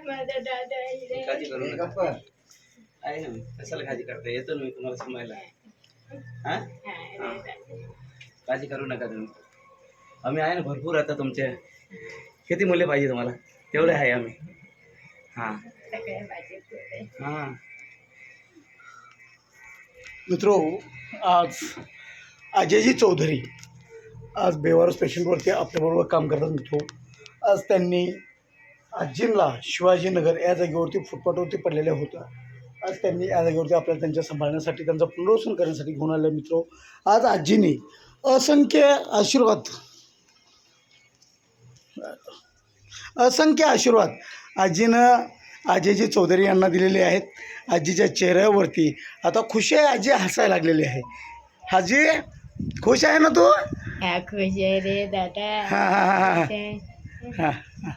माझा दादा आहे काळजी करू नका. आहे ना मी कशाला काळजी करता? येतो ना मी तुम्हाला सांभाळायला हा? हा, काळजी करू नका तुम्ही. आम्ही आहे ना भरपूर आता तुमचे. किती मुले पाहिजे तुम्हाला? तेवढे आहे आम्ही. हां. सगळे माझे पोरं. हां. मित्रो आज अजयजी चौधरी आज बेवारस पेशंटवरती आपल्याबरोबर काम करतात मित्रो. आज त्यांनी आजींना शिवाजीनगर या जागेवरती फुटपाथवरती पडलेल्या होत्या. आज त्यांनी या जागेवरती आपल्याला त्यांच्या सांभाळण्यासाठी त्यांचं पुनर्वसन करण्यासाठी घेऊन आले मित्रो. आज आजीने असंख्य आशीर्वाद असंख्य आशीर्वाद आजीनं आजीजी चौधरी यांना दिलेले आहेत. आजीच्या चेहऱ्यावरती आता खुशी आहे आजी हसायला लागलेली आहे. आजी खुश आहे ना तू? खुश आहे रे दादा. हां हां हां. हां हां.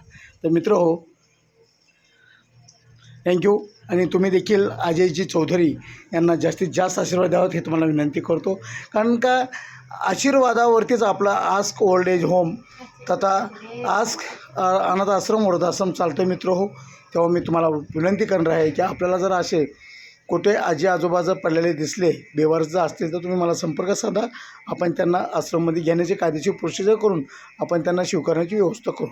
तर मित्र हो. थँक्यू आणि तुम्ही देखील अजयजी चौधरी यांना जास्तीत जास्त आशीर्वाद द्यावात हे तुम्हाला विनंती करतो. कारण का आशीर्वादावरतीच आपला आस्क ओल्ड एज होम तथा आस्क अनाथ आश्रम वृद्धाश्रम चालतो मित्र हो. तेव्हा मी तुम्हाला विनंती करणार आहे की आपल्याला जर असे कुठे आजी आजोबा जर पडलेले दिसले बेवारचं जर असतील तर तुम्ही मला संपर्क साधा. आपण त्यांना आश्रममध्ये घेण्याची कायदेशीर प्रोसिजर करून आपण त्यांना स्वीकारण्याची व्यवस्था करू.